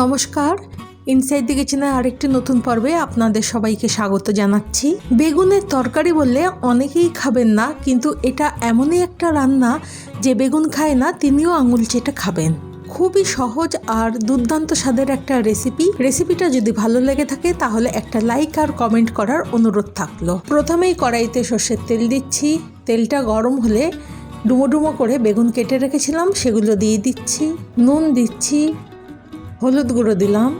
নমস্কার। ইনসাইড দি কিচেনের আরেকটি নতুন পর্বে আপনাদের সবাইকে স্বাগত জানাচ্ছি। বেগুনের তরকারি বললে অনেকেই খাবেন না, কিন্তু এটা এমনই একটা রান্না যে বেগুন খায় না, তিনিও আঙুল চেটে খাবেন। খুবই সহজ আর দুর্দান্ত স্বাদের একটা রেসিপি রেসিপিটা যদি ভালো লেগে থাকে, তাহলে একটা লাইক আর কমেন্ট করার অনুরোধ থাকল। প্রথমেই কড়াইতে সর্ষের তেল দিচ্ছি। তেলটা গরম হলে ডুমো ডুমো করে বেগুন কেটে রেখেছিলাম, সেগুলো দিয়ে দিচ্ছি। নুন দিচ্ছি। হলুদ গুঁড়ো দিলাম।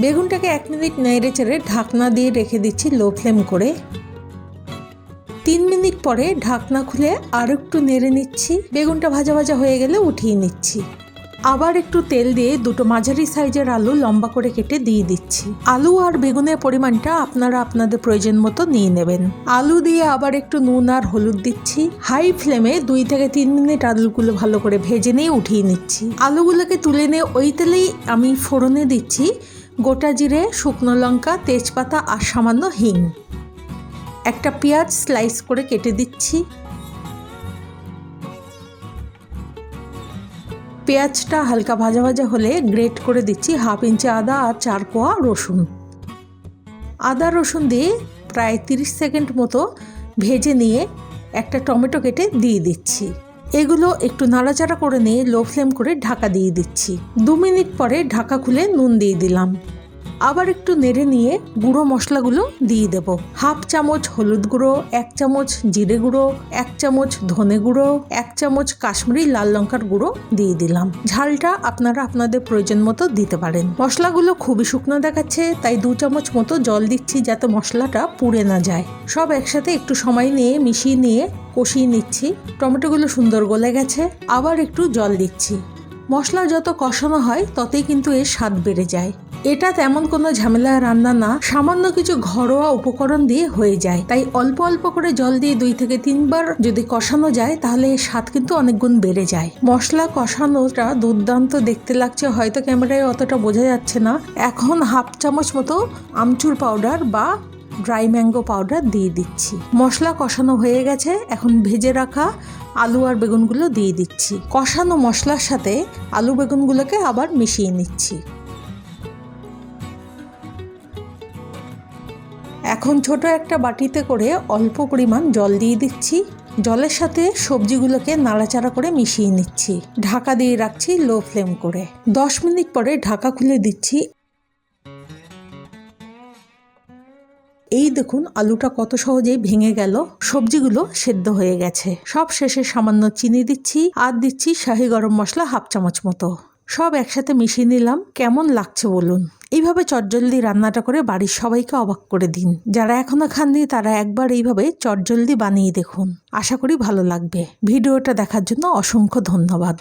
বেগুনটাকে এক মিনিট নেড়ে চেড়ে ঢাকনা দিয়ে রেখে দিচ্ছি লো ফ্লেম করে। তিন মিনিট পরে ঢাকনা খুলে আর একটু নেড়ে নিচ্ছি। বেগুনটা ভাজা ভাজা হয়ে গেলে উঠিয়ে নিচ্ছি। আবার একটু তেল দিয়ে দুটো মাঝারি সাইজের আলু লম্বা করে কেটে দিয়ে দিচ্ছি। আলু আর বেগুনের পরিমাণটা আপনারা আপনাদের প্রয়োজন মতো নিয়ে নেবেন। আলু দিয়ে আবার একটু নুন আর হলুদ দিচ্ছি। হাই ফ্লেমে দুই থেকে তিন মিনিট আলুগুলো ভালো করে ভেজে নিয়ে উঠিয়ে নিচ্ছি। আলুগুলোকে তুলে নিয়ে ওই তেলেই আমি ফোড়নে দিচ্ছি গোটা জিরে, শুকনো লঙ্কা, তেজপাতা আর সামান্য হিং। একটা পেঁয়াজ স্লাইস করে কেটে দিচ্ছি। পেঁয়াজটা হালকা ভাজা ভাজা হলে গ্রেট করে দিচ্ছি হাফ ইঞ্চি আদা আর চার কোয়া রসুন। আদা রসুন দিয়ে প্রায় তিরিশ সেকেন্ড মতো ভেজে নিয়ে একটা টমেটো কেটে দিয়ে দিচ্ছি। এগুলো একটু নাড়াচাড়া করে নিয়ে লো ফ্লেম করে ঢাকা দিয়ে দিচ্ছি। দু মিনিট পরে ঢাকা খুলে নুন দিয়ে দিলাম। আবার একটু নেড়ে নিয়ে গুঁড়ো মশলাগুলো দিয়ে দেব। হাফ চামচ হলুদ গুঁড়ো, এক চামচ জিরে গুঁড়ো, এক চামচ ধনে গুঁড়ো, এক চামচ কাশ্মীরি লাল লঙ্কার গুঁড়ো দিয়ে দিলাম। ঝালটা আপনারা আপনাদের প্রয়োজন মতো দিতে পারেন। মশলাগুলো খুবই শুকনো দেখাচ্ছে, তাই দু চামচ মতো জল দিচ্ছি যাতে মশলাটা পুড়ে না যায়। সব একসাথে একটু সময় নিয়ে মিশিয়ে নিয়ে কষিয়ে নিচ্ছি। টমেটোগুলো সুন্দর গলে গেছে, আবার একটু জল দিচ্ছি। মশলা যত কষানো হয়, ততই কিন্তু এর স্বাদ বেড়ে যায়। এটা তেমন কোনো ঝামেলা রান্না না, সামান্য কিছু ঘরোয়া উপকরণ দিয়ে হয়ে যায়। তাই অল্প অল্প করে জল দিয়ে দুই থেকে তিনবার যদি কষানো যায়, তাহলে স্বাদ কিন্তু অনেক গুণ বেড়ে যায়। মশলা কষানোটা দুর্দান্ত, দেখতে লাগছে। হয়তো ক্যামেরায় অতটা বোঝা যাচ্ছে না। এখন হাফ চামচ মতো আমচুর পাউডার বা ড্রাই ম্যাঙ্গো পাউডার দিয়ে দিচ্ছি। মশলা কষানো হয়ে গেছে। এখন ভেজে রাখা আলু আর বেগুনগুলো দিয়ে দিচ্ছি। কষানো মশলার সাথে আলু বেগুনগুলোকে আবার মিশিয়ে নিচ্ছি। এখন ছোট একটা বাটিতে করে অল্প পরিমাণ জল দিয়ে দিচ্ছি। জলের সাথে সবজিগুলোকে নাড়াচাড়া করে মিশিয়ে নিচ্ছি। ঢাকা দিয়ে রাখছি লো ফ্লেম করে। দশ মিনিট পরে ঢাকা খুলে দিচ্ছি। এই দেখুন আলুটা কত সহজেই ভেঙে গেল। সবজিগুলো সেদ্ধ হয়ে গেছে। সব শেষে সামান্য চিনি দিচ্ছি আর দিচ্ছি শাহি গরম মশলা হাফ চামচ মতো। সব একসাথে মিশিয়ে নিলাম। কেমন লাগছে বলুন? এইভাবে চটজলদি রান্নাটা করে বাড়ির সবাইকে অবাক করে দিন। যারা এখনও খাননি, তারা একবার এইভাবে চটজলদি বানিয়ে দেখুন। আশা করি ভালো লাগবে। ভিডিওটা দেখার জন্য অসংখ্য ধন্যবাদ।